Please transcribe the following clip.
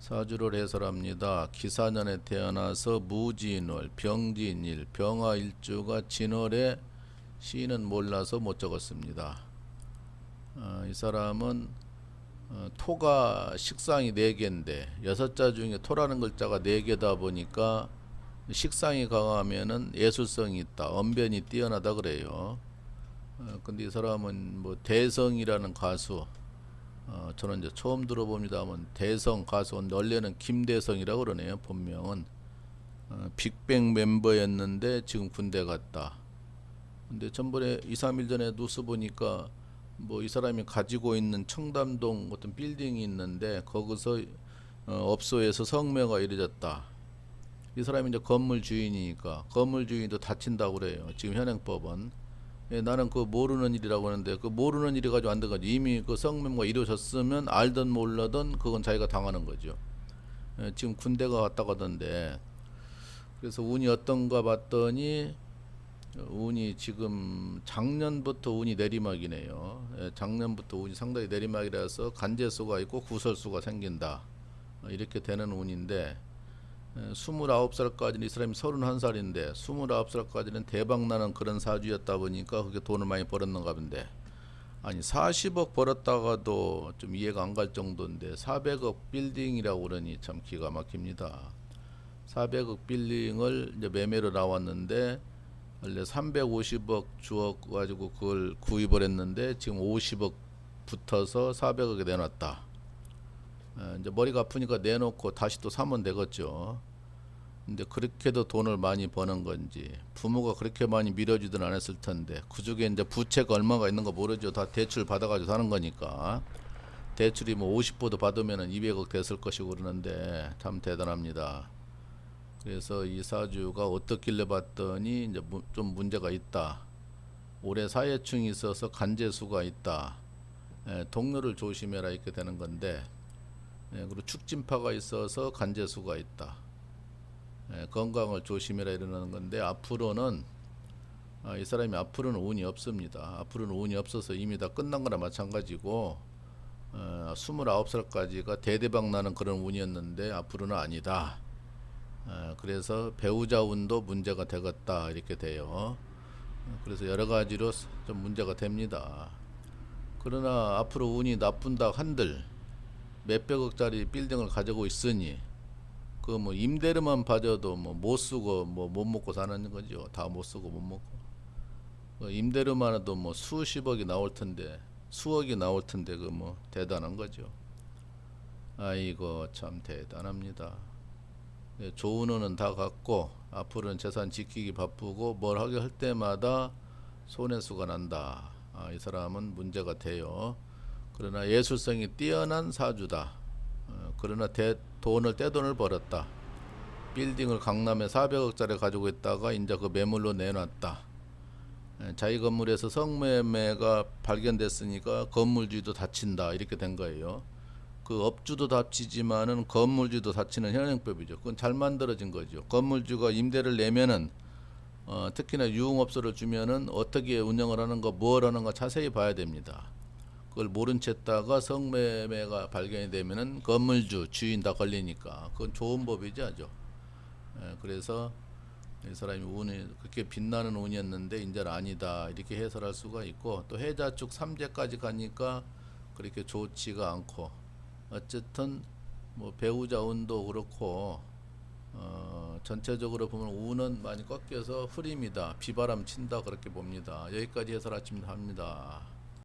사주를 해설합니다. 기사년에 태어나서 무진월, 병진일, 병화일주가 진월에 시는 몰라서 못 적었습니다. 어, 이 사람은 어, 토가 식상이 네 개인데 여섯 자 중에 토라는 글자가 네 개다 보니까 식상이 강하면은 예술성이 있다, 언변이 뛰어나다 그래요. 어, 근데 이 사람은 뭐 대성이라는 가수 어, 저는 이제 처음 들어봅니다만 대성 가수 원래는 김대성이라고 그러네요 본명은 어, 빅뱅 멤버였는데 지금 군대 갔다. 근데 전번에 2, 3일 전에 뉴스 보니까 뭐 이 사람이 가지고 있는 청담동 어떤 빌딩이 있는데 거기서 어, 업소에서 성매가 이루어졌다. 이 사람이 이제 건물 주인이니까 건물 주인도 다친다고 그래요. 지금 현행법은. 예, 나는 그 모르는 일이라고 하는데 그 모르는 일이 가지고 안된 거지. 이미 그 성매가 이루어졌으면 알든 몰라든 그건 자기가 당하는 거죠. 예, 지금 군대가 왔다 가던데 그래서 운이 어떤가 봤더니 어, 운이 지금 작년부터 운이 내리막이네요. 예, 작년부터 운이 상당히 내리막이라서 간제수가 있고 구설수가 생긴다. 어, 이렇게 되는 운인데 예, 29살까지는 이 사람이 31살인데 29살까지는 대박 나는 그런 사주였다 보니까 그게 돈을 많이 벌었는가 본데 아니 40억 벌었다가도 좀 이해가 안 갈 정도인데 400억 빌딩이라고 그러니 참 기가 막힙니다. 400억 빌딩을 이제 매매로 나왔는데 원래 350억 주어 가지고 그걸 구입을 했는데 지금 50억 붙어서 400억에 내놨다. 어, 이제 머리가 아프니까 내놓고 다시 또 사면 되겠죠. 근데 그렇게도 돈을 많이 버는 건지 부모가 그렇게 많이 밀어주든 않았을 텐데 그 중에 이제 부채가 얼마가 있는 거 모르죠. 다 대출 받아가지고 사는 거니까 대출이 뭐 50보도 받으면은 200억 됐을 것이고 그러는데 참 대단합니다. 그래서 이 사주가 어떻길래 봤더니 이제 무- 좀 문제가 있다. 올해 사회충이 있어서 간제수가 있다. 예, 동료를 조심해라 이렇게 되는 건데 예, 그리고 축진파가 있어서 간제수가 있다. 예, 건강을 조심해라 이러는 건데 앞으로는 아, 이 사람이 앞으로는 운이 없습니다. 앞으로는 운이 없어서 이미 다 끝난 거나 마찬가지고 어, 29살까지가 대대박 나는 그런 운이었는데 앞으로는 아니다. 어, 그래서 배우자 운도 문제가 되겠다 이렇게 돼요. 어, 그래서 여러 가지로 좀 문제가 됩니다. 그러나 앞으로 운이 나쁜다 한들 몇백억짜리 빌딩을 가지고 있으니 그 뭐 임대료만 봐줘도 뭐 못 쓰고 뭐 못 먹고 사는 거죠. 다 못 쓰고 못 먹고 그 임대료만 해도 뭐 수십억이 나올 텐데 수억이 나올 텐데 그 뭐 대단한 거죠. 아이고 참 대단합니다. 예, 좋은 운은 다 갖고 앞으로는 재산 지키기 바쁘고 뭘 하게 할 때마다 손해수가 난다. 아, 이 사람은 문제가 돼요. 그러나 예술성이 뛰어난 사주다. 어, 그러나 대, 돈을 떼돈을 벌었다. 빌딩을 강남에 400억짜리 가지고 있다가 이제 그 매물로 내놨다. 예, 자기 건물에서 성매매가 발견됐으니까 건물주도 다친다 이렇게 된 거예요. 그 업주도 다치지만은 건물주도 다치는 현행법이죠. 그건 잘 만들어진 거죠. 건물주가 임대를 내면은 어, 특히나 유흥업소를 주면은 어떻게 운영을 하는가, 뭘 하는가 자세히 봐야 됩니다. 그걸 모른 채 했다가 성매매가 발견이 되면은 건물주, 주인 다 걸리니까 그건 좋은 법이죠, 아주. 예, 그래서 이 사람이 운이 그렇게 빛나는 운이었는데 이제는 아니다 이렇게 해설할 수가 있고 또 해자 축 삼재까지 가니까 그렇게 좋지가 않고 어쨌든 뭐 배우자 운도 그렇고 어, 전체적으로 보면 운은 많이 꺾여서 흐림이다 비바람 친다 그렇게 봅니다 여기까지 해설하십니다.